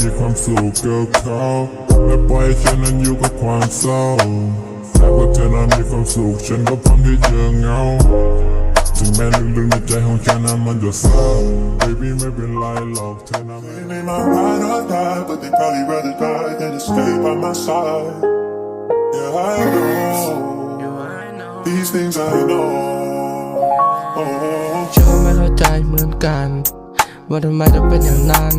มีความสุขกับเขาและปล่อยฉันนั้นอยู่กับความเศร้าหากว่าเธอนั้นมีความสุขฉันก็พร้อมที่จะเหงาถึงแม้ลึกๆในใจของฉันนั้นมันจะเศร้า baby ไม่เป็นไรหรอกเธอนั้นไม่ They might ride or die, but they probably rather die than to stay by my side. Yeah, I know. These things I know. ฉันไม่เข้าใจเหมือนกัน ว่าทำไมต้องเป็นอย่างนั้น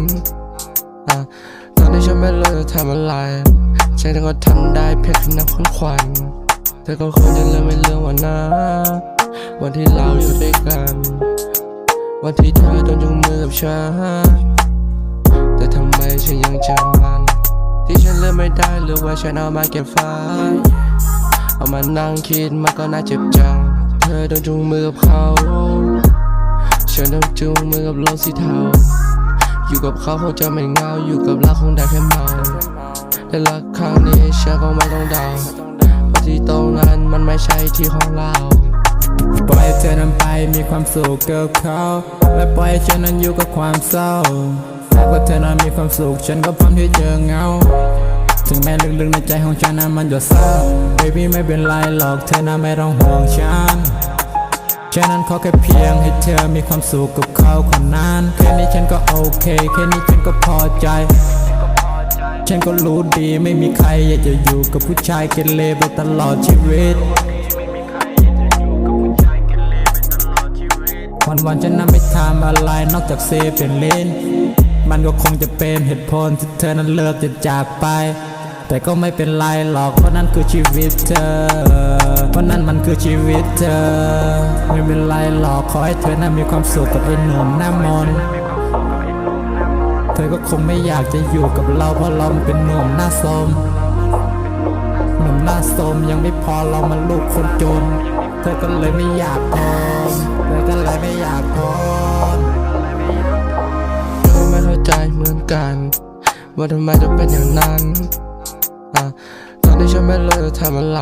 ตอนที่ฉันไม่รู้จะทำอะไรฉันก็ทำได้เพียงแค่นับของขวัญเธอก็ควรจะเลือกไม่เรื่องวันนะวันที่เราอยู่ด้วยกัน วันที่เธอโดนจุงมือกับฉันแต่ทำไมฉันยังจำมัน ที่ฉันเลือกไม่ได้หรือว่าฉันเอามาเก็บไว้เอามานั่งคิดมันก็น่าเจ็บจัง เธอโดนจุงมือกับเขา ฉันต้องจูงมือกับโลกสีเทา อยู่กับเขาคงจะไม่เหงา อยู่กับเราคงได้แค่เมาแต่รักครั้งนี้ฉันก็ไม่ต้องเดาเพราะที่ตรงนั้นมันไม่ใช่ที่ของเรา ปล่อยให้เธอนั้นไปมีความสุขกับเขาและปล่อยให้ฉันนั้นอยู่กับความเศร้าหากว่าเธอนั้นมีความสุขฉันก็พร้อมที่จะเหงาถึงแม้ลึกๆในใจของฉันนั้นมันจะเศร้า baby ไม่เป็นไรหรอกเธอนั้นไม่ต้องห่วงฉัน ฉันนั้นขอแค่เพียงให้เธอมีความสุขกับเขาคนนั้น แค่นี้ฉันก็โอเค แค่นี้ฉันก็พอใจ ฉันก็รู้ดีไม่มีใครอยากจะอยู่กับผู้ชายเกเรไปตลอดชีวิตวันวันๆฉันนั้นไม่ทำอะไรนอกจากเซเป็นเล่น มันก็คงจะเป็นเหตุผลที่เธอนั้นเลิกจะจากไป แต่ก็ไม่เป็นไรหรอกเพราะนั่นคือชีวิตเธอ เพราะนั่นมันคือชีวิตเธอ ไม่เป็นไรหรอกขอให้เธอนั้นมีความสุขกับไอ้หนุ่มหน้ามนเธอก็คงไม่อยากจะอยู่กับเราเพราะเรามันเป็นหนุ่มหน้าสมหนุ่มหน้าสมยังไม่พอเรามันลูกคนจน เธอก็เลยไม่อยากทนเธอก็เลยไม่อยากทนก็ไม่เข้าใจเหมือนกัน ว่าทำไมต้องเป็นอย่างนั้น ตอนที่ฉันไม่รู้จะทำอะไร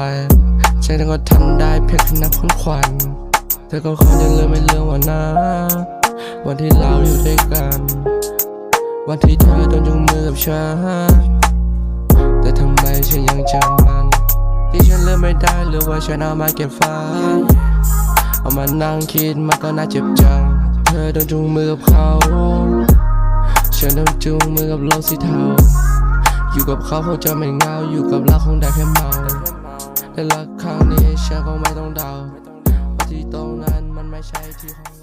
ฉันก็ทำได้เพียงแค่นับของขวัญเธอก็คงจะลือกไม่เรื่องวันนะวันที่เราอยู่ด้วยกัน วันที่เธอโดนจุงมือกับฉันแต่ทำไมฉันยังจำมัน ที่ฉันลือกไม่ได้หรือว่าฉันเอามาเก็บไว้เอามานั่งคิดมันก็น่าเจ็บจัง เธอโดนจุงมือกับเขา ฉันต้องจูงมือกับโลกสีเทา อยู่กับเขาคงจะไม่เงา อยู่กับเราคงได้แค่เมาและรักครั้งนี้ฉันก็ไม่ต้องเดาว่าที่ตรงนั้นมันไม่ใช่ที่ของเรา